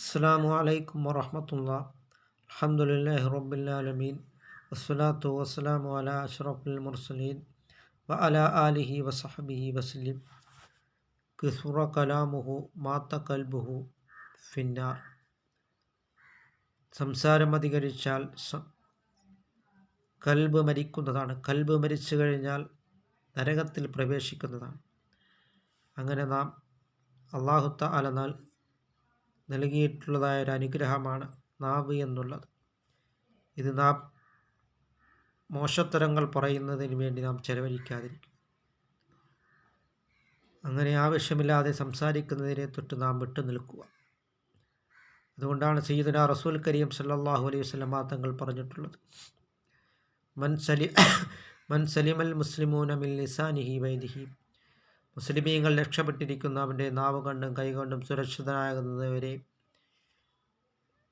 അസ്സാം വലൈക്കും വറഹമത്തുള്ള. അലഹമുല്ലാ റബ്ബുലാലമീൻ വസ്സലാത്തു വസ്സലാമു അല അഷ്റഫുൽ മുർസലീൻ വ അല ആലിഹി വസഹബിഹി വസ്ലിം. കിസുറ കലാമുഹു മാത്ത കൽബുഹു ഫിന്നാർ. സംസാരം അധികരിച്ചാൽ കൽബ് മരിക്കുന്നതാണ്. കൽബ് മരിച്ചു കഴിഞ്ഞാൽ നരകത്തിൽ പ്രവേശിക്കുന്നതാണ്. അങ്ങനെ നാം അള്ളാഹുത്ത അലനാൽ നൽകിയിട്ടുള്ളതായ ഒരു അനുഗ്രഹമാണ് നാവ് എന്നുള്ളത്. ഇത് നാം മോശത്തരങ്ങൾ പറയുന്നതിന് വേണ്ടി നാം ചെലവഴിക്കാതിരിക്കും. അങ്ങനെ ആവശ്യമില്ലാതെ സംസാരിക്കുന്നതിനെ തൊട്ട് നാം വിട്ടു നിൽക്കുക. അതുകൊണ്ടാണ് സയ്യിദുന റസൂൽ കരീം സല്ലാഹു അലൈഹി വസ്ലമ തങ്ങൾ പറഞ്ഞിട്ടുള്ളത്. മൻ സലി മൻ സലിമൽ മുസ്ലിമൂന മിൽ ലിസാനിഹി വൈദിഹി. മുസ്ലിമീങ്ങൾ രക്ഷപ്പെട്ടിരിക്കുന്ന. അവന്റെ നാവ് കണ്ടും കൈകൊണ്ടും സുരക്ഷിതനാകുന്നതുവരെ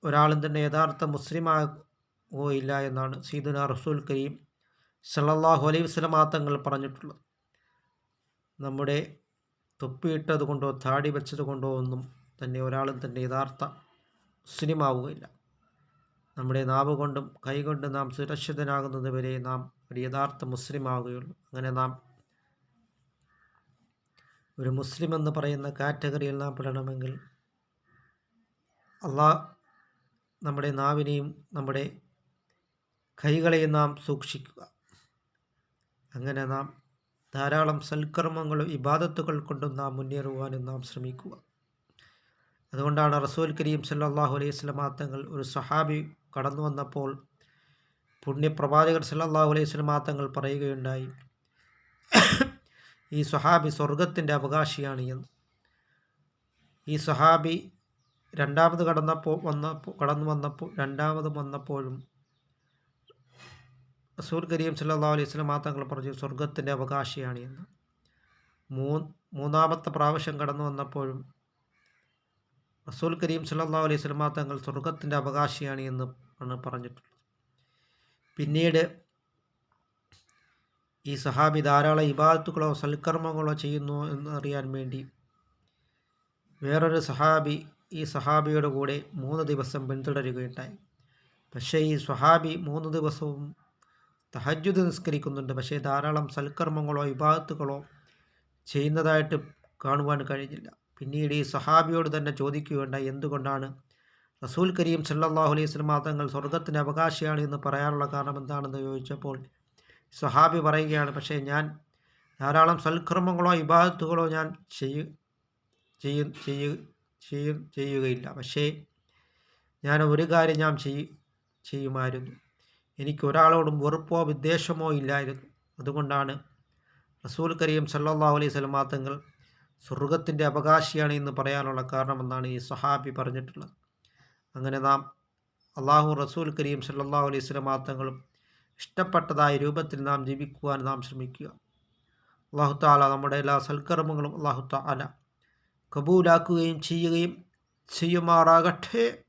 ഒരാളും തന്നെ യഥാർത്ഥ മുസ്ലിമാകുകയില്ല എന്നാണ് സീദുന റസൂൽ കരീം സല്ലാഹു അലൈഹി വസ്ലമാ തങ്ങൾ പറഞ്ഞിട്ടുള്ളത്. നമ്മുടെ തൊപ്പിയിട്ടത് കൊണ്ടോ താടി വെച്ചത് കൊണ്ടോ ഒന്നും തന്നെ ഒരാളും തന്നെ യഥാർത്ഥ മുസ്ലിമാവുകയില്ല. നമ്മുടെ നാവ് കൊണ്ടും കൈകൊണ്ടും നാം സുരക്ഷിതനാകുന്നത് വരെ നാം ഒരു യഥാർത്ഥ മുസ്ലിമാവുകയുള്ളൂ. അങ്ങനെ നാം ഒരു മുസ്ലിം എന്ന് പറയുന്ന കാറ്റഗറിയിൽ നാം പെടണമെങ്കിൽ അള്ളാ നമ്മുടെ നാവിനെയും നമ്മുടെ കൈകളെയും നാം സൂക്ഷിക്കുക. അങ്ങനെ നാം ധാരാളം സൽക്കർമ്മങ്ങളും ഇബാദത്തുകൾ കൊണ്ടും നാം മുന്നേറുവാനും നാം ശ്രമിക്കുക. അതുകൊണ്ടാണ് റസൂൽ കരീം സല്ലാഹു അലൈഹി സ്വലമാത്തങ്ങൾ ഒരു സഹാബി കടന്നു വന്നപ്പോൾ പുണ്യപ്രവാചകർ സല്ലാഹു അലൈഹി സ്വലമാത്തങ്ങൾ പറയുകയുണ്ടായി. ഈ സ്വഹാബി സ്വർഗത്തിന്റെ അവകാശിയാണ് എന്ന്. ഈ സ്വഹാബി രണ്ടാമത് കടന്നപ്പോൾ വന്നപ്പോൾ കടന്നു വന്നപ്പോൾ രണ്ടാമത് വന്നപ്പോഴും റസൂൽ കരീം സല്ലാ അലൈഹി സ്വലം തങ്ങൾ പറഞ്ഞു സ്വർഗത്തിന്റെ അവകാശിയാണ് എന്ന്. മൂ മൂന്നാമത്തെ പ്രാവശ്യം കടന്നു വന്നപ്പോഴും റസൂൽ കരീം സല്ലാ അലൈഹി സ്വലം തങ്ങൾ സ്വർഗത്തിന്റെ അവകാശിയാണ് എന്ന് ആണ് പറഞ്ഞിട്ടുള്ളത്. പിന്നീട് ഈ സഹാബി ധാരാളം ഇബാദത്തുകളോ സൽക്കർമ്മങ്ങളോ ചെയ്യുന്നു എന്നറിയാൻ വേണ്ടി. വേറൊരു സഹാബി ഈ സഹാബിയുടെ കൂടെ മൂന്ന് ദിവസം പിന്തുടരുകയുണ്ടായി. പക്ഷേ ഈ സഹാബി മൂന്ന് ദിവസവും തഹജുദ് നിസ്കരിക്കുന്നുണ്ട്. പക്ഷേ ധാരാളം സൽക്കർമ്മങ്ങളോ ഇബാദത്തുകളോ ചെയ്യുന്നതായിട്ട് കാണുവാൻ കഴിഞ്ഞില്ല. പിന്നീട് ഈ സഹാബിയോട് തന്നെ ചോദിക്കുകയുണ്ടായി എന്തുകൊണ്ടാണ് റസൂൽ കരീം സല്ലാഹു അലൈഹി സ്വലമാ തങ്ങൾ സ്വർഗത്തിന്റെ അവകാശിയാണ് എന്ന് പറയാനുള്ള കാരണം എന്താണെന്ന് ചോദിച്ചപ്പോൾ സഹാബി പറയുകയാണ് പക്ഷേ ഞാൻ ധാരാളം സൽക്രമങ്ങളോ ഇബാദത്തുകളോ ഞാൻ ചെയ്യ ചെയ്യ ചെയ്യ ചെയ്യുകയില്ല. പക്ഷേ ഞാൻ ഒരു കാര്യം ഞാൻ ചെയ്യ ചെയ്യുമായിരുന്നു. എനിക്ക് ഒരാളോടും വെറുപ്പോ വിദ്വേഷമോ ഇല്ലായിരുന്നു. അതുകൊണ്ടാണ് റസൂൽ കരീം സല്ലാ അലൈഹി സ്വലമാത്തങ്ങൾ സ്വർഗത്തിന്റെ അവകാശിയാണ് എന്ന് പറയാനുള്ള കാരണമെന്നാണ് ഈ സഹാബി പറഞ്ഞിട്ടുള്ളത്. അങ്ങനെ നാം അള്ളാഹു റസൂൽ കരീം സല്ലാ അലൈഹി സ്വലമാത്തങ്ങളും ഇഷ്ടപ്പെട്ടതായ രൂപത്തിൽ നാം ജീവിക്കുവാൻ നാം ശ്രമിക്കുക. അള്ളാഹുത്താല നമ്മുടെ എല്ലാ സൽക്കർമ്മങ്ങളും അള്ളാഹുത്താല കബൂലാക്കുകയും ചെയ്യുകയും ചെയ്യുമാറാകട്ടെ.